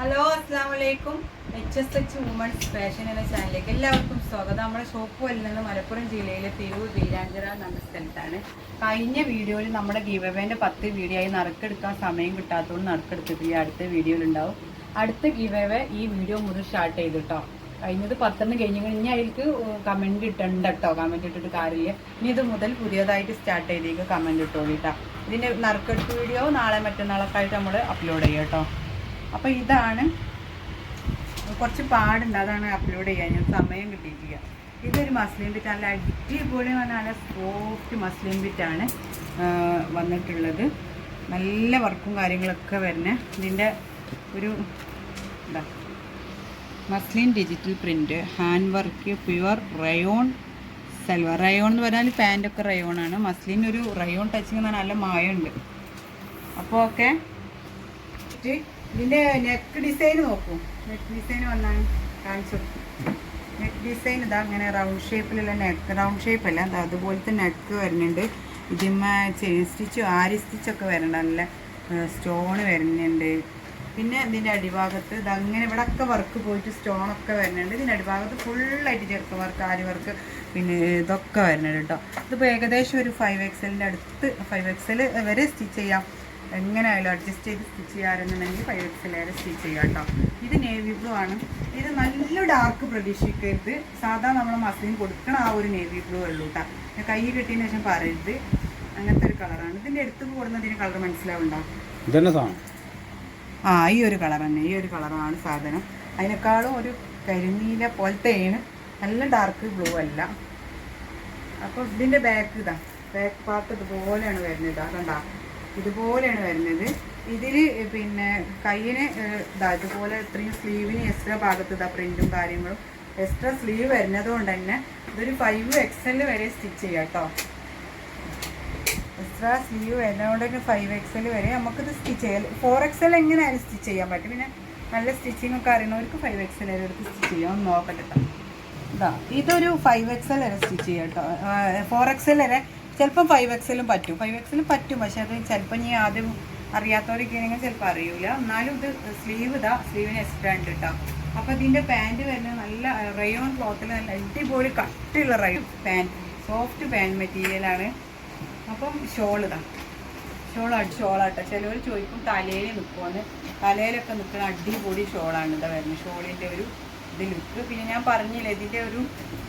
Hello അസ്സാം വലൈക്കും H S H women's fashion എന്ന ചാനലിലേക്ക് എല്ലാവർക്കും സ്വാഗതം. നമ്മുടെ ഷോപ്പ് വരുന്നത് മലപ്പുറം ജില്ലയിലെ തിരൂർ വീരാഞ്ചിറ എന്ന സ്ഥലത്താണ്. കഴിഞ്ഞ വീഡിയോയിൽ നമ്മുടെ ഗീവവേന്റെ പത്ത് വീഡിയോ ആയി നറുക്കെടുക്കാൻ സമയം കിട്ടാത്തതുകൊണ്ട് നറുക്കെടുത്തിട്ട് ഈ അടുത്ത വീഡിയോയിൽ ഉണ്ടാവും അടുത്ത ഗീവവേ ഈ വീഡിയോ മുതൽ സ്റ്റാർട്ട് ചെയ്തു കേട്ടോ കഴിഞ്ഞത് പത്തെണ്ണം കഴിഞ്ഞു ഇനി അതിലേക്ക് കമന്റ് ഇട്ടുണ്ട് കേട്ടോ കമന്റ് ഇട്ടിട്ട് കാര്യമില്ല. ഇനി ഇത് മുതൽ പുതിയതായിട്ട് സ്റ്റാർട്ട് ചെയ്തേക്ക് കമന്റ് ഇട്ടോളിട്ടാ ഇതിന്റെ നറുക്കെടുപ്പ് വീഡിയോ നാളെ മറ്റന്നാളൊക്കെ ആയിട്ട് നമ്മൾ അപ്ലോഡ് ചെയ്യാം കേട്ടോ അപ്പോൾ ഇതാണ്. കുറച്ച് പാടുണ്ട്. അതാണ് അപ്ലോഡ് ചെയ്യാൻ. ഞാൻ സമയം കിട്ടിയിട്ടില്ല. ഇതൊരു മസ്ലിം ബിറ്റ് നല്ല അടിപൊളി നല്ല സോഫ്റ്റ് മസ്ലിം ബിറ്റാണ് വന്നിട്ടുള്ളത്. നല്ല വർക്കും കാര്യങ്ങളൊക്കെ വരുന്നത് ഇതിന്റെ ഒരു എന്താ muslin digital print hand work pure rayon silver rayon എന്ന് പറഞ്ഞാൽ പാന്റൊക്കെ റയോൺ ആണ്. മസ്ലിൻ ഒരു റയോൺ ടച്ചിങ് എന്ന് നല്ല മായമുണ്ട്. അപ്പോൾ ഓക്കെ ഇതിന്റെ നെക്ക് ഡിസൈൻ നോക്കൂ. നെക്ക് ഡിസൈൻ വന്നാൽ കാണിച്ചു. നെക്ക് ഡിസൈൻ ഇതാ അങ്ങനെ റൗണ്ട് ഷേപ്പിലുള്ള നെക്ക് റൗണ്ട് ഷേപ്പ് അല്ല. അതുപോലത്തെ നെക്ക് വരുന്നുണ്ട്. ഇതിമ്മ ചെയിൻ സ്റ്റിച്ച് ആരി സ്റ്റിച്ചൊക്കെ വരണ്ട. നല്ല സ്റ്റോൺ വരുന്നുണ്ട്. പിന്നെ ഇതിന്റെ അടിഭാഗത്ത് ഇതങ്ങനെ ഇവിടെ ഒക്കെ വർക്ക് പോയിട്ട് സ്റ്റോണൊക്കെ വരുന്നുണ്ട്. ഇതിന്റെ അടിഭാഗത്ത് ഫുള്ളായിട്ട് ചെറുക്ക വർക്ക് ആരി വർക്ക് പിന്നെ ഇതൊക്കെ വരുന്നുണ്ട് കേട്ടോ. ഇതിപ്പോൾ ഏകദേശം ഒരു ഫൈവ് എക്സലിന്റെ അടുത്ത് ഫൈവ് എക്സൽ വരെ സ്റ്റിച്ച് ചെയ്യാം. എങ്ങനെയായാലും അഡ്ജസ്റ്റ് ചെയ്ത് സ്റ്റിച്ച് ചെയ്യാറുണ്ടെങ്കിൽ ഫൈവ് എക്സൽ വരെ സ്റ്റിച്ച് ചെയ്യാം കേട്ടോ. ഇത് നേവി ബ്ലൂ ആണ്. ഇത് നല്ല ഡാർക്ക് പ്രതീക്ഷിക്കരുത്. സാധാ നമ്മൾ മസ്ലിൻ കൊടുക്കണ ആ ഒരു നേവി ബ്ലൂ ഉള്ളൂ കേട്ടോ. കൈ കിട്ടിയതിന് ശേഷം പറയരുത്. അങ്ങനത്തെ ഒരു കളറാണ് ഇതിന്റെ അടുത്ത് കൂടുന്നതിന് കളർ മനസ്സിലാവുണ്ടോ? ആ ഈ ഒരു കളർ തന്നെ. ഈ ഒരു കളറാണ് സാധനം. അതിനേക്കാളും ഒരു കരിനീല പോലത്തെയാണ്. നല്ല ഡാർക്ക് ബ്ലൂ അല്ല. അപ്പോൾ ഇതിന്റെ ബാക്ക് ഇതാ. ബാക്ക് പാർട്ട് ഇതുപോലെയാണ് വരുന്നത്. കണ്ടാ. ഇതുപോലെയാണ് വരുന്നത്. ഇതിൽ പിന്നെ കയ്യിന് ഇതാ ഇതുപോലെ ഇത്രയും സ്ലീവിന് എക്സ്ട്രാ ഭാഗത്ത് ഇതാ പ്രിന്റും കാര്യങ്ങളും എക്സ്ട്രാ സ്ലീവ് വരുന്നത് കൊണ്ട് തന്നെ ഇതൊരു ഫൈവ് എക്സൽ വരെ സ്റ്റിച്ച് ചെയ്യാം കേട്ടോ എക്സ്ട്രാ സ്ലീവ് വരുന്നതുകൊണ്ടൊക്കെ ഫൈവ് എക്സൽ വരെ നമുക്കിത് സ്റ്റിച്ച് ചെയ്യാം. ഫോർ എക്സൽ എങ്ങനെയായാലും സ്റ്റിച്ച് ചെയ്യാൻ പറ്റും. പിന്നെ നല്ല സ്റ്റിച്ചിങ് ഒക്കെ അറിയുന്നവർക്ക് ഫൈവ് എക്സൽ വരെ എടുത്ത് സ്റ്റിച്ച് ചെയ്യാം. നോക്കട്ടെ കേട്ടോ ഇതാ ഇതൊരു ഫൈവ് എക്സൽ വരെ സ്റ്റിച്ച് ചെയ്യാം കേട്ടോ ഫോർ എക്സൽ വരെ ചിലപ്പം ഫൈവ് എക്സലും പറ്റും. ഫൈവ് എക്സലും പറ്റും. പക്ഷെ അത് ചിലപ്പോൾ ഇനി ആദ്യം അറിയാത്തവരൊക്കെ ആണെങ്കിൽ ചിലപ്പോൾ അറിയൂല. എന്നാലും ഇത് സ്ലീവ് ഇതാ. സ്ലീവിന് എക്സ്ട്രാ ഉണ്ട് കേട്ടോ അപ്പോൾ ഇതിന്റെ പാന്റ് വരുന്നത് നല്ല റയോൺ ക്ലോത്തിൽ നല്ല അടിപൊളി കട്ടിയുള്ള റയോൺ പാന്റ് സോഫ്റ്റ് പാന്റ് മെറ്റീരിയലാണ് അപ്പം ഷോൾ ഇതാ. ഷോൾ ഷോളാട്ടോ ചിലവർ ചോദിക്കും തലയിൽ നിൽക്കുമെന്ന് തലയിലൊക്കെ നിൽക്കുന്ന അടിപൊളി ഷോളാണ് ഇതാ വരുന്നത്. ഷോളിന്റെ ഒരു ഇത് ലുക്ക് പിന്നെ ഞാൻ പറഞ്ഞില്ല ഇതിന്റെ ഒരു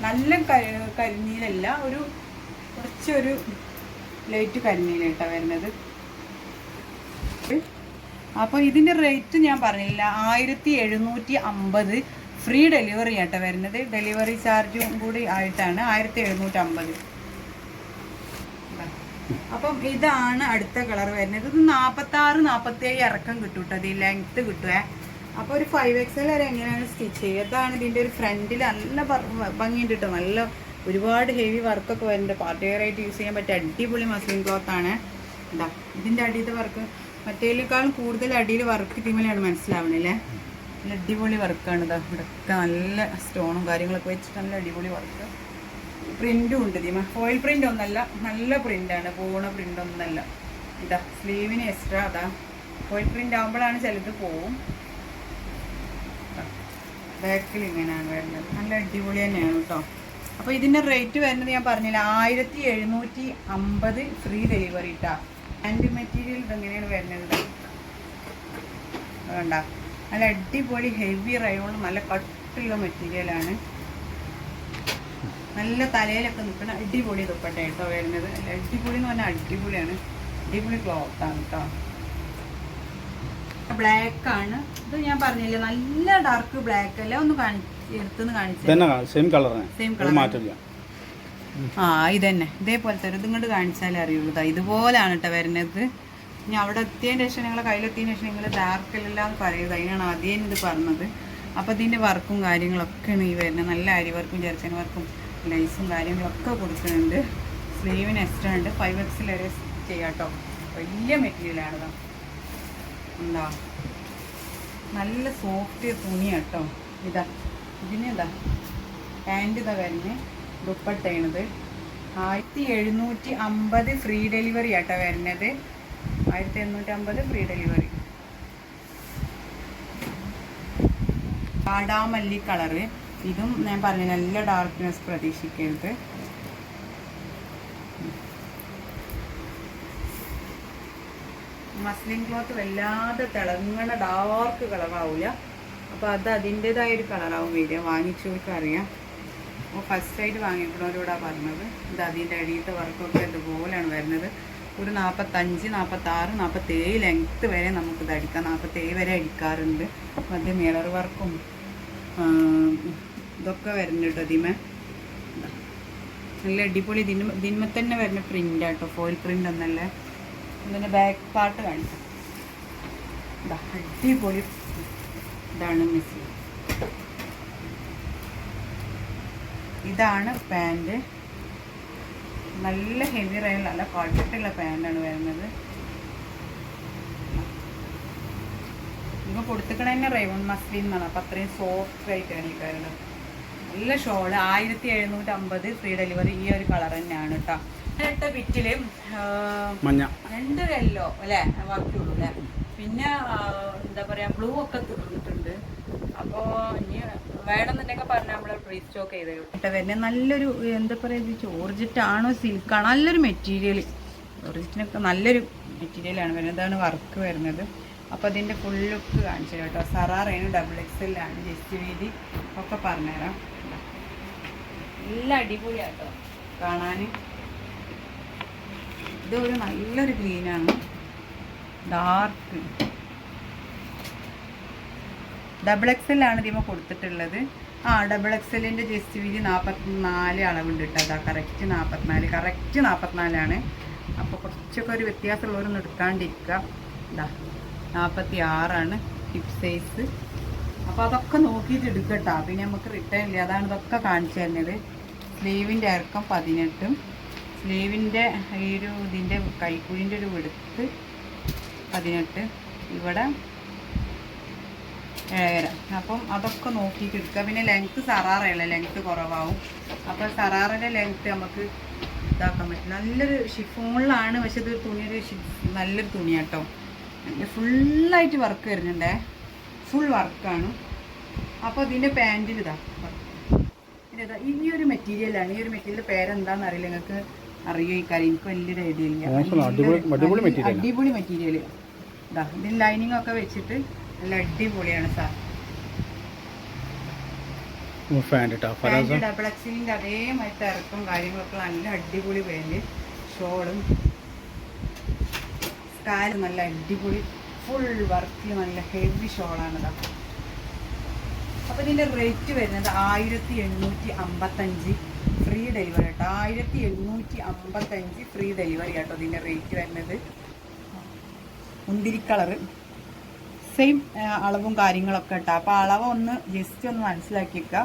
നല്ല കരി- കരിനീലല്ല ഒരു കുറച്ചൊരു ലൈറ്റ് കരിനീലായിട്ടാ വരുന്നത്. അപ്പോൾ ഇതിന്റെ റേറ്റ് ഞാൻ പറഞ്ഞില്ല ആയിരത്തി എഴുന്നൂറ്റി അമ്പത് ഫ്രീ ഡെലിവറി ആട്ടോ വരുന്നത്. ഡെലിവറി ചാർജും കൂടി ആയിട്ടാണ് ആയിരത്തി എഴുന്നൂറ്റി അമ്പത് അപ്പം ഇതാണ് അടുത്ത കളർ വരുന്നത്. ഇത് നാൽപ്പത്താറ് നാൽപ്പത്തേഴ് ഇറക്കം കിട്ടും കേട്ടോ ഇത് ലെങ്ത്ത് കിട്ടുവേ അപ്പോൾ ഒരു ഫൈവ് എക്സ് എൽ വരെ എങ്ങനെയാണ് സ്റ്റിച്ച് ചെയ്യുക? ഇതാണ് ഇതിന്റെ ഒരു ഫ്രണ്ടിൽ നല്ല ഭംഗിയുണ്ട് കേട്ടോ നല്ല ഒരുപാട് ഹെവി വർക്കൊക്കെ വരുന്നുണ്ട്. പാർട്ടി വെയർ ആയിട്ട് യൂസ് ചെയ്യാൻ പറ്റിയ അടിപൊളി മസ്ലിൻ ക്ലോത്ത് ആണ്. എന്താ ഇതിന്റെ അടിയിലത്തെ വർക്ക് മറ്റേതിനേക്കാളും കൂടുതൽ അടിയിൽ വർക്ക് മനസ്സിലാവുന്നത് അല്ലേ? നല്ല അടിപൊളി വർക്കാണ് ഇതാ. ഇവിടെയൊക്കെ നല്ല സ്റ്റോണും കാര്യങ്ങളൊക്കെ വെച്ചിട്ട് നല്ല അടിപൊളി വർക്ക് പ്രിന്റും ഉണ്ട് ദീമ. ഓയിൽ പ്രിന്റ് ഒന്നല്ല നല്ല പ്രിന്റാണ് പോണ പ്രിന്റ് ഒന്നല്ല. ഇതാ സ്ലീവിന് എക്സ്ട്രാ അതാ. ഫോയിൽ പ്രിന്റ് ആകുമ്പോഴാണ് ചിലത് പോവും. ബാക്കിൽ ഇങ്ങനെയാണ് വരുന്നത്. നല്ല അടിപൊളി തന്നെയാണ് കേട്ടോ. അപ്പോൾ ഇതിന്റെ റേറ്റ് വരുന്നത് ഞാൻ പറഞ്ഞില്ല ആയിരത്തി എഴുന്നൂറ്റി അമ്പത് ഫ്രീ ഡെലിവറി ഇട്ടാ ഹാൻഡ് മെറ്റീരിയൽ ഇതെങ്ങനെയാണ് വരുന്നത്? വേണ്ട നല്ല അടിപൊളി ഹെവി റയോൺ നല്ല കട്ടുള്ള മെറ്റീരിയലാണ് നല്ല തലയിലൊക്കെ നിൽക്കുന്ന അടിപൊളി ദുപ്പട്ട കേട്ടോ വരുന്നത്. അടിപൊളി എന്ന് പറഞ്ഞാൽ അടിപൊളിയാണ്. അടിപൊളി ക്ലോത്ത് ആണ് കേട്ടോ ബ്ലാക്ക് ആണ്. ഇത് ഞാൻ പറഞ്ഞില്ലേ നല്ല ഡാർക്ക് ബ്ലാക്ക് അല്ല? ഒന്ന് കാണി ഇതന്നെ സെയിം കളറാണ് സെയിം കളർ മാറ്റമില്ല. ആ ഇതന്നെ. ഇതേപോലത്തെ ഒരു ഇങ്ങോട്ട് കാണിച്ചാലേ അറിയുള്ളൂ. ഇതുപോലാണ് കേട്ടോ വരുന്നത്. ഇനി അവിടെ എത്തിയതിന് ശേഷം നിങ്ങളെ കയ്യിലെത്തിയതിന് ശേഷം നിങ്ങൾ ഡാർക്ക് അല്ല എന്ന് പറയുന്നത് അതിനാണ് ആദ്യം ഇത് പറഞ്ഞത്. അപ്പോൾ ഇതിന്റെ വർക്കും കാര്യങ്ങളൊക്കെയാണ് ഈ വരുന്നത് നല്ല അരി വർക്കും ചെറുച്ചൻ വർക്കും ലൈസും കാര്യങ്ങളൊക്കെ കൊടുക്കുന്നുണ്ട്. സ്ലീവിന് എക്സ്ട്രാ ഉണ്ട്. ഫൈവ് എക്സിൽ വരെ ചെയ്യാട്ടോ വലിയ മെറ്റീരിയലാണ് ഇതാ. എന്താ? നല്ല സോഫ്റ്റ് തുണി കേട്ടോ ഇതാ. ഇതിന് ഇതാ പാന്റ് ഇതാ വരുന്നത് ദുപ്പട്ടയാണിത്. ആയിരത്തി എഴുന്നൂറ്റി അമ്പത് ഫ്രീ ഡെലിവറി ആട്ടോ വരുന്നത്. ആയിരത്തി എണ്ണൂറ്റി അമ്പത് ഫ്രീ ഡെലിവറി കാടാമല്ലി കളറ് ഇതും ഞാൻ പറഞ്ഞ നല്ല ഡാർക്ക്നെസ് പ്രതീക്ഷിക്കരുത്. മസ്ലിൻ ക്ലോത്ത് വല്ലാതെ തിളങ്ങണ ഡാർക്ക് കളറാവില്ല അപ്പോൾ അത് അതിന്റേതായ ഒരു കളറാവും വരിക വാങ്ങിച്ചവർക്ക് അറിയാം അപ്പോൾ ഫസ്റ്റ് ആയിട്ട് വാങ്ങിക്കണവരോടാ പറഞ്ഞത്. ഇത് അതിന്റെ അടിയത്തെ വർക്കൊക്കെ ഇതുപോലെയാണ് വരുന്നത്. ഒരു നാൽപ്പത്തഞ്ച് നാൽപ്പത്താറ് നാൽപ്പത്തേഴ് ലെങ്ത്ത് വരെ നമുക്കിത് അടിക്കാം. നാൽപ്പത്തേഴ് വരെ അടിക്കാറുണ്ട്. മറ്റേ മിറർ വർക്കും ഇതൊക്കെ വരുന്നുണ്ട് അതിമേ നല്ല അടിപൊളി ഇതിന് ഇതിന്മേ തന്നെ വരുന്ന പ്രിന്റ് ആട്ടോ ഫോയിൽ പ്രിന്റ് ഒന്നല്ലേ ഇതിന്റെ ബാക്ക് പാർട്ട് കാണിക്കാം. അടിപൊളി ഇതാണ് മിസ്സി. ഇതാണ് പാന്റ്. നല്ല ഹെവി റയൽ നല്ല പാട്ടിട്ടുള്ള പാന്റാണ് വരുന്നത്. ഇവ കൊടുത്തിക്കണ തന്നെ റൈവൺ മസ്ലിൻ എന്നാണ്. അപ്പം അത്രയും സോഫ്റ്റ് ആയിട്ടാണ് ഈ നല്ല ഷോൾ. ആയിരത്തി എഴുന്നൂറ്റി അമ്പത് ഫ്രീ ഡെലിവറി ഈ ഒരു കളർ തന്നെയാണ് കേട്ടോ അടുത്ത വിറ്റിലും രണ്ട് യെല്ലോ അല്ലേ? ബാക്കിയുള്ളൂ അല്ലേ? പിന്നെ എന്താ പറയാ ബ്ലൂ ഒക്കെ തീർന്നിട്ടുണ്ട്. അപ്പോ ഇനി വേണമെന്നുണ്ടെങ്കിൽ പറഞ്ഞാൽ നമ്മൾ പ്രീ സ്റ്റോക്ക് ചെയ്ത് കേട്ടോ നല്ലൊരു എന്താ പറയാ ഇത് ജോർജറ്റ് ആണോ സിൽക്കാണോ നല്ലൊരു മെറ്റീരിയൽ ജോർജറ്റിനൊക്കെ നല്ലൊരു മെറ്റീരിയലാണ് വരുന്നത്. ഇതാണ് വർക്ക് വരുന്നത്. അപ്പോൾ അതിന്റെ ഫുൾ ലുക്ക് കാണിച്ചു കേട്ടോ. സറാറേന് ഡബിൾ എക്സ് ആണ്. ജസ്റ്റ് വീതി ഒക്കെ പറഞ്ഞുതരാം. നല്ല അടിപൊളിയാട്ടോ. കാണാൻ ഇതൊരു നല്ലൊരു ഗ്രീനാണ് ഡാർക്ക്. ഡബിൾ എക്സലാണ് ഇതിമ കൊടുത്തിട്ടുള്ളത്. ആ ഡബിൾ എക്സലിന്റെ ജസ്റ്റ് വീതി നാൽപ്പത്തിനാല് അളവുണ്ട് കേട്ടോ. അതാ കറക്റ്റ് നാൽപ്പത്തിനാല് കറക്റ്റ് നാൽപ്പത്തിനാലാണ് അപ്പോൾ കുറച്ചൊക്കെ ഒരു വ്യത്യാസമുള്ളവരൊന്നും എടുക്കാണ്ടിരിക്കുക. ഇതാ നാൽപ്പത്തി ആറാണ് ഹിപ്പ് സൈസ് അപ്പോൾ അതൊക്കെ നോക്കിയിട്ട് എടുക്കട്ടോ. പിന്നെ നമുക്ക് റിട്ടേൺ ഇല്ല? അതാണ് ഇതൊക്കെ കാണിച്ചു തരുന്നത്. സ്ലീവിന്റെ ഇറക്കം പതിനെട്ടും സ്ലീവിന്റെ ഈ ഒരു ഇതിന്റെ കൈക്കുഴിന്റെ ഒരു വെടുത്ത് പതിനെട്ട്. ഇവിടെ ഏഴര. അപ്പം അതൊക്കെ നോക്കിയിട്ട് എടുക്കുക. പിന്നെ ലെങ്ത്ത് സറാറയല്ല? ലെങ്ത്ത് കുറവാകും അപ്പോൾ സറാറിന്റെ ലെങ്ത്ത് നമുക്ക് ഇതാക്കാൻ പറ്റും. നല്ലൊരു ഷിഫോണിലാണ് പക്ഷെ ഇതൊരു ഷി- നല്ലൊരു തുണിയാട്ടോ. ഫുള്ളായിട്ട് വർക്ക് വരുന്നുണ്ടേ. ഫുൾ വർക്കാണ് അപ്പോൾ ഇതിന്റെ പാന്റിൽ ഇതാ. ഇതാ ഈ ഒരു മെറ്റീരിയലാണ് ഈ ഒരു മെറ്റീരിയൽ പേരെന്താണെന്ന് അറിയില്ല. നിങ്ങൾക്ക് അറിയോ ഈ കാര്യം? എനിക്ക് വലിയൊരു ഐഡിയ ഇല്ല. അടിപൊളി- അടിപൊളി മെറ്റീരിയൽ ഇതാ ഇതിന് ലൈനിങ് ഒക്കെ വെച്ചിട്ട് നല്ല അടിപൊളിയാണ് സാർ. ഡബിൾ എക്സിലിന്റെ അതേമാതിരി ഇറക്കും കാര്യങ്ങളൊക്കെ നല്ല അടിപൊളി പേര് ഷോളും. സ്കാലും നല്ല അടിപൊളി. ഫുൾ വർക്കിൽ നല്ല ഹെവി ഷോളാണ് ഇതാ അപ്പോൾ ഇതിന്റെ റേറ്റ് വരുന്നത് ആയിരത്തി എണ്ണൂറ്റി അമ്പത്തഞ്ച്. ഫ്രീ ഡെലിവറി കേട്ടോ ആയിരത്തി എണ്ണൂറ്റി അമ്പത്തഞ്ച് ഫ്രീ ഡെലിവറി കേട്ടോ ഇതിന്റെ റേറ്റ് വരുന്നത്. മുന്തിരി കളറ് സെയിം അളവും കാര്യങ്ങളൊക്കെ കേട്ടോ അപ്പോൾ അളവ് ഒന്ന് ജസ്റ്റ് ഒന്ന് മനസ്സിലാക്കി വെക്കുക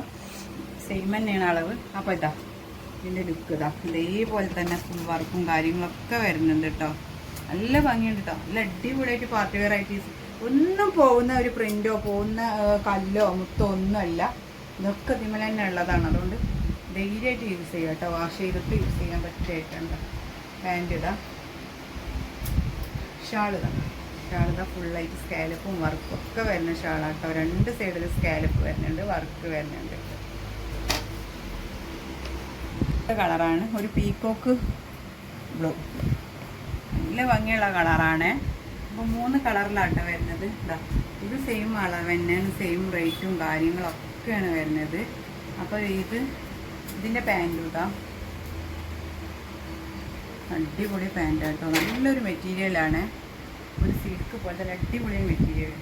സെയിം തന്നെയാണ് അളവ്. അപ്പോൾ ഇതാ ഇതിന്റെ ലുക്ക് ഇതാ. ഇതേപോലെ തന്നെ ഫുൾ വർക്കും കാര്യങ്ങളൊക്കെ വരുന്നുണ്ട് കേട്ടോ നല്ല ഭംഗിയുണ്ട് കേട്ടോ നല്ല അടിപൊളിയായിട്ട് പാർട്ടി വെയർ ആയിട്ട് ഒന്നും പോകുന്ന ഒരു പ്രിന്റോ പോകുന്ന കല്ലോ മുത്തോ ഒന്നുമല്ല. ഇതൊക്കെ ഇതിമല തന്നെ ഉള്ളതാണ്. അതുകൊണ്ട് ധൈര്യമായിട്ട് യൂസ് ചെയ്യാം കേട്ടോ. വാഷ് ചെയ്തിട്ട് യൂസ് ചെയ്യാൻ പറ്റിയിട്ടുണ്ട് പാന്റ് ഇടാം. ഷാൾ ഇതാ ഷാൾ ഇതാ ഫുള്ളായിട്ട് സ്കാലപ്പും വർക്കും ഒക്കെ വരുന്ന ഷാളാട്ടോ രണ്ട് സൈഡിൽ സ്കാലപ്പ് വരുന്നുണ്ട് വർക്ക് വരുന്നുണ്ട്. കളറാണ് ഒരു പീക്കോക്ക് ബ്ലൂ നല്ല ഭംഗിയുള്ള കളറാണ് അപ്പോൾ മൂന്ന് കളറിലാട്ടോ വരുന്നത്. ഇത് സെയിം അളവ് തന്നെയാണ് സെയിം റേറ്റും കാര്യങ്ങളൊക്കെയാണ് വരുന്നത്. അപ്പോൾ ഇത് ഇതിന്റെ പാന്റും ഇതാ അടിപൊളി പാന്റ് കേട്ടോ നല്ലൊരു മെറ്റീരിയലാണ് ഒരു സിൽക്ക് പോലത്തെ അടിപൊളി മെറ്റീരിയൽ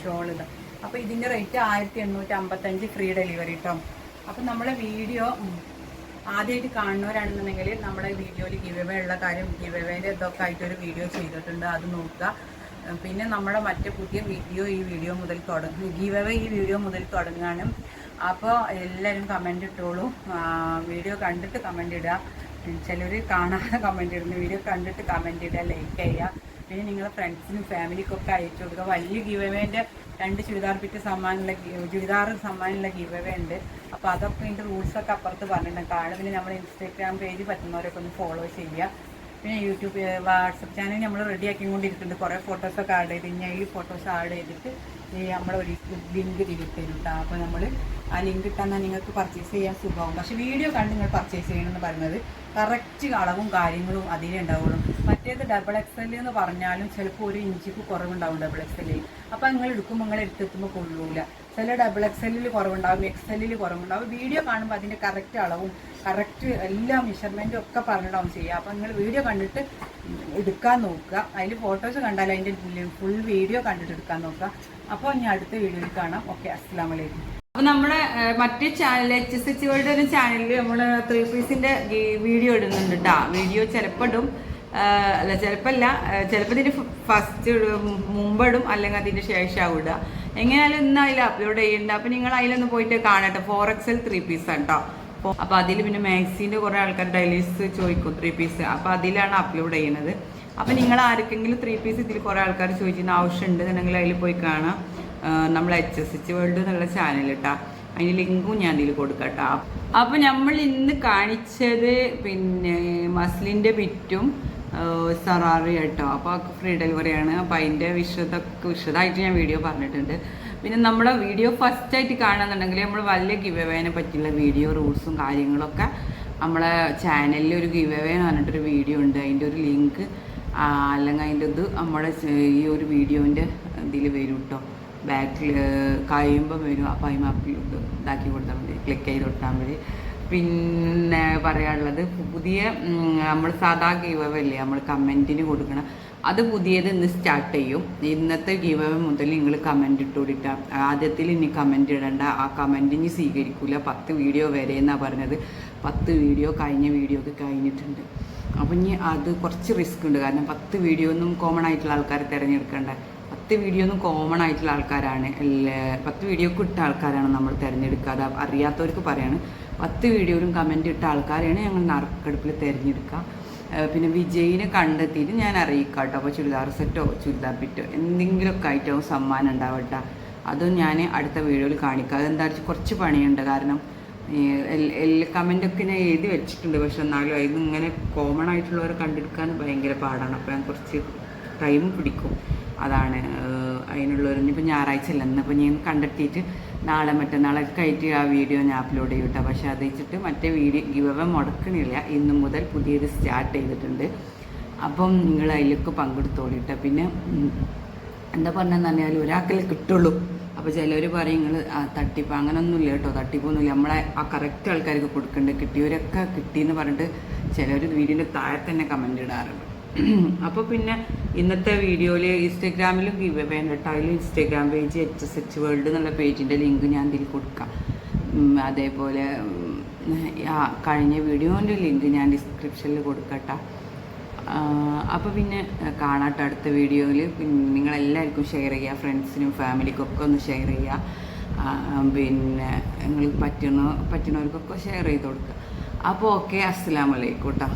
ഷോൾ ഇതാ. അപ്പോൾ ഇതിന്റെ റേറ്റ് ആയിരത്തി എണ്ണൂറ്റി അമ്പത്തഞ്ച് ഫ്രീ ഡെലിവറി കേട്ടോ അപ്പോൾ നമ്മളെ വീഡിയോ ആദ്യമായിട്ട് കാണുന്നവരാണെന്നുണ്ടെങ്കിൽ നമ്മുടെ വീഡിയോയിൽ ഗിവവേ ഉള്ള കാര്യം ഗിവവേന്റെ ഇതൊക്കെ ആയിട്ടൊരു വീഡിയോ ചെയ്തിട്ടുണ്ട്. അത് നോക്കുക. പിന്നെ നമ്മുടെ മറ്റ് പുതിയ വീഡിയോ ഈ വീഡിയോ മുതൽ തുടങ്ങും ഗിവവേ ഈ വീഡിയോ മുതൽ തുടങ്ങാനും അപ്പോൾ എല്ലാവരും കമന്റ് ഇട്ടോളൂ. വീഡിയോ കണ്ടിട്ട് കമന്റ് ഇടുക. ചിലർ കാണാതെ കമന്റ് ഇടുന്നു. വീഡിയോ കണ്ടിട്ട് കമന്റ് ഇടുക ലൈക്ക് ചെയ്യുക. പിന്നെ നിങ്ങളുടെ ഫ്രണ്ട്സിനും ഫാമിലിക്കൊക്കെ അയച്ചു കൊടുക്കുക. വലിയ ഗീവവേന്റെ രണ്ട് ചുരിദാർ പിറ്റ് സമ്മാനമുള്ള ചുരിദാർ സമ്മാനമുള്ള ഗിവവേ ഉണ്ട്. അപ്പോൾ അതൊക്കെ ഇതിന്റെ റൂൾസൊക്കെ അപ്പുറത്ത് പറഞ്ഞിട്ടുണ്ട്. കാണും പിന്നെ നമ്മുടെ ഇൻസ്റ്റാഗ്രാം പേജ് പറ്റുന്നവരൊക്കെ ഒന്ന് ഫോളോ ചെയ്യുക. പിന്നെ യൂട്യൂബ് വാട്സപ്പ് ചാനൽ നമ്മൾ റെഡി ആക്കിക്കൊണ്ടിരിക്കുന്നുണ്ട്. കുറേ ഫോട്ടോസൊക്കെ ആഡ് ചെയ്ത്. കഴിഞ്ഞാൽ ഈ ഫോട്ടോസ് ആഡ് ചെയ്തിട്ട് ഈ നമ്മൾ ഒരു ലിങ്ക് തിരിത്തരും കേട്ടോ അപ്പോൾ നമ്മൾ ആ ലിങ്ക് ഇട്ടാൽ നിങ്ങൾക്ക് പർച്ചേസ് ചെയ്യാൻ സുഖമാവും. പക്ഷേ വീഡിയോ കണ്ട് നിങ്ങൾ പർച്ചേസ് ചെയ്യണമെന്ന് പറയുന്നത് കറക്റ്റ് അളവും കാര്യങ്ങളും അതിലേ ഉണ്ടാവുള്ളൂ. മറ്റേത് ഡബിൾ എക്സ് എൽ എന്ന് പറഞ്ഞാലും ചിലപ്പോൾ ഒരു ഇഞ്ചിക്ക് കുറവുണ്ടാവും ഡബിൾ എക്സ് എൽ അപ്പോൾ നിങ്ങൾ എടുക്കുമ്പോൾ നിങ്ങൾ എടുത്തെത്തുമ്പോൾ കൊള്ളൂല. ചില ഡബിൾ എക്സലിൽ കുറവുണ്ടാവും എക്സലിൽ കുറവുണ്ടാവും. വീഡിയോ കാണുമ്പോൾ അതിന്റെ കറക്റ്റ് അളവും കറക്റ്റ് എല്ലാ മെഷർമെന്റും ഒക്കെ പറഞ്ഞിട്ടാവും ചെയ്യുക അപ്പോൾ നിങ്ങൾ വീഡിയോ കണ്ടിട്ട് എടുക്കാൻ നോക്കുക. അതിൽ ഫോട്ടോസ് കണ്ടാൽ അതിന്റെ ഫുൾ വീഡിയോ കണ്ടിട്ട് എടുക്കാൻ നോക്കുക. അപ്പോൾ ഇനി അടുത്ത വീഡിയോയിൽ കാണാം. ഓക്കെ അസ്സാം വലൈക്കും അപ്പോൾ നമ്മുടെ മറ്റേ channel H S H world എന്ന ചാനലിൽ നമ്മൾ ത്രീ പീസിന്റെ വീഡിയോ ഇടുന്നുണ്ട് കേട്ടോ വീഡിയോ ചിലപ്പോൾ ഇടും അല്ല ചിലപ്പോൾ അല്ല ചിലപ്പോൾ ഫസ്റ്റ് മുമ്പിടും അല്ലെങ്കിൽ അതിന്റെ ശേഷം ഇടുക. എങ്ങനെയായാലും ഇന്ന് അതിൽ അപ്ലോഡ് ചെയ്യുന്നുണ്ട് അപ്പോൾ നിങ്ങൾ അതിലൊന്ന് പോയിട്ട് കാണട്ടെ. ഫോർ എക്സൽ ത്രീ പീസ് കേട്ടോ അപ്പോൾ അതിൽ പിന്നെ മാക്സിന്റെ കുറേ ആൾക്കാർ ഡൈലീസ് ചോദിക്കും ത്രീ പീസ് അപ്പോൾ അതിലാണ് അപ്ലോഡ് ചെയ്യുന്നത് അപ്പോൾ നിങ്ങൾ ആർക്കെങ്കിലും ത്രീ പീസ് ഇതിൽ കുറേ ആൾക്കാർ ചോദിക്കുന്ന ആവശ്യമുണ്ട് എന്നുണ്ടെങ്കിൽ അതിൽ പോയി കാണാം. നമ്മൾ എച്ച് എസ് എച്ച് വേൾഡ് എന്നുള്ള ചാനൽ കേട്ടോ അതിന്റെ ലിങ്കും ഞാൻ ഇതിൽ കൊടുക്കട്ടോ. അപ്പോൾ നമ്മൾ ഇന്ന് കാണിച്ചത് പിന്നെ മസ്ലിന്റെ ബിറ്റും സറാറി കേട്ടോ. അപ്പോൾ ഫ്രീ ഡെലിവറിയാണ് അപ്പോൾ അതിന്റെ വിശദ വിശദമായിട്ട് ഞാൻ വീഡിയോ പറഞ്ഞിട്ടുണ്ട്. പിന്നെ നമ്മുടെ വീഡിയോ ഫസ്റ്റ് ആയിട്ട് കാണുന്നുണ്ടെങ്കിൽ നമ്മൾ വലിയ ഗിവ് അവേനെ പറ്റിയുള്ള വീഡിയോ റൂൾസും കാര്യങ്ങളൊക്കെ നമ്മളെ ചാനലിൽ ഒരു ഗിവ് അവേ എന്ന് പറഞ്ഞിട്ടൊരു വീഡിയോ ഉണ്ട്. അതിന്റെ ഒരു ലിങ്ക് അല്ലെങ്കിൽ അതിന്റെ ഇത് നമ്മുടെ ഈ ഒരു വീഡിയോന്റെ ഇതിൽ വരും കേട്ടോ ബാക്കിൽ കഴിയുമ്പം വരും. അപ്പോൾ അതിന് അപ്പിൽ ഇതാക്കി കൊടുത്താൽ മതി. ക്ലിക്ക് ചെയ്ത് കൊടുത്താൽ മതി. പിന്നെ പറയാനുള്ളത് പുതിയ നമ്മൾ സാധാ ഗീവ് അവേ നമ്മൾ കമന്റിന് കൊടുക്കണം. അത് പുതിയത് ഇന്ന് സ്റ്റാർട്ട് ചെയ്യും. ഇന്നത്തെ ഗീവ് മുതൽ നിങ്ങൾ കമന്റ് ഇട്ട് കൊടുക്കുക ആദ്യത്തിൽ ഇനി കമന്റ് ഇടണ്ട. ആ കമന്റ് ഇനി സ്വീകരിക്കില്ല പത്ത് വീഡിയോ വരെ എന്നാണ് പറഞ്ഞത്? പത്ത് വീഡിയോ കഴിഞ്ഞ വീഡിയോ ഒക്കെ കഴിഞ്ഞിട്ടുണ്ട്. അപ്പം ഇനി അത് കുറച്ച് റിസ്ക് ഉണ്ട്. കാരണം പത്ത് വീഡിയോ ഒന്നും കോമൺ ആയിട്ടുള്ള ആൾക്കാർ തിരഞ്ഞെടുക്കേണ്ട. പത്ത് വീഡിയോ ഒന്നും കോമൺ ആയിട്ടുള്ള ആൾക്കാരാണ്. പത്ത് വീഡിയോ ഇട്ട ആൾക്കാരാണ് നമ്മൾ തിരഞ്ഞെടുക്കുക അത് അറിയാത്തവർക്ക് പറയാണ്. പത്ത് വീഡിയോയിലും കമന്റ് ഇട്ട ആൾക്കാരെയാണ് ഞങ്ങൾ നറുക്കെടുപ്പിൽ തിരഞ്ഞെടുക്കുക പിന്നെ വിജയിനെ കണ്ടെത്തിയിട്ട് ഞാൻ അറിയിക്കാം കേട്ടോ അപ്പോൾ ചുരിദാർ സെറ്റോ ചുരിദാർ ബിറ്റോ എന്തെങ്കിലുമൊക്കെ ആയിട്ടോ സമ്മാനം ഉണ്ടാവട്ടെ. അതും ഞാൻ അടുത്ത വീഡിയോയിൽ കാണിക്കാം. അതെന്താ വെച്ചാൽ കുറച്ച് പണിയുണ്ട്. കാരണം എല്ലാ കമന്റൊക്കെ ഞാൻ എഴുതി വെച്ചിട്ടുണ്ട്. പക്ഷെ എന്നാലും അതിൽ ഇങ്ങനെ കോമൺ ആയിട്ടുള്ളവരെ കണ്ടെടുക്കാൻ ഭയങ്കര പാടാണ്. അപ്പോൾ ഞാൻ കുറച്ച് ടൈം പിടിക്കും. അതാണ് ഏഹ് അതിനുള്ളവർ ഇനിയിപ്പോൾ ഞായറാഴ്ച അല്ല എന്നപ്പോൾ ഞാൻ കണ്ടെത്തിയിട്ട് നാളെ മറ്റന്നാളൊക്കെ ആയിട്ട് ആ വീഡിയോ ഞാൻ അപ്ലോഡ് ചെയ്യട്ടെ പക്ഷെ അത് വെച്ചിട്ട് മറ്റേ വീഡിയോ ഗിവവ മുടക്കണില്ല. ഇന്നു മുതൽ പുതിയത് സ്റ്റാർട്ട് ചെയ്തിട്ടുണ്ട്. അപ്പം നിങ്ങൾ അതിലൊക്കെ പങ്കെടുത്തോളിട്ടോ പിന്നെ എന്താ പറഞ്ഞതെന്ന് പറഞ്ഞാൽ ഒരാൾക്കല്ലേ കിട്ടുള്ളൂ. അപ്പോൾ ചിലർ പറയും നിങ്ങൾ തട്ടിപ്പ് അങ്ങനൊന്നുമില്ല കേട്ടോ തട്ടിപ്പൊന്നുമില്ല. നമ്മളെ ആ കറക്റ്റ് ആൾക്കാർക്ക് കൊടുക്കേണ്ടത് കിട്ടിയവരൊക്കെ കിട്ടിയെന്ന് പറഞ്ഞിട്ട് ചിലർ വീടിന്റെ താഴെ തന്നെ കമന്റ് ഇടാറുണ്ട്. അപ്പോൾ പിന്നെ ഇന്നത്തെ വീഡിയോയിൽ ഇൻസ്റ്റഗ്രാമിലും give വേണ്ടട്ടായാലും Instagram page H S H world എന്നുള്ള പേജിന്റെ ലിങ്ക് ഞാൻ ഇതിൽ കൊടുക്കാം. അതേപോലെ കഴിഞ്ഞ വീഡിയോന്റെ ലിങ്ക് ഞാൻ ഡിസ്ക്രിപ്ഷനിൽ കൊടുക്കട്ടെ. അപ്പോൾ പിന്നെ കാണാട്ട അടുത്ത വീഡിയോയിൽ പിന്നെ നിങ്ങളെല്ലാവർക്കും ഷെയർ ചെയ്യുക ഫ്രണ്ട്സിനും ഫാമിലിക്കും ഒക്കെ ഒന്ന് ഷെയർ ചെയ്യുക പിന്നെ നിങ്ങൾ പറ്റുന്ന പറ്റുന്നവർക്കൊക്കെ ഷെയർ ചെയ്ത് കൊടുക്കുക അപ്പോൾ ഓക്കെ അസ്സലാമലൈക്കും കേട്ടോ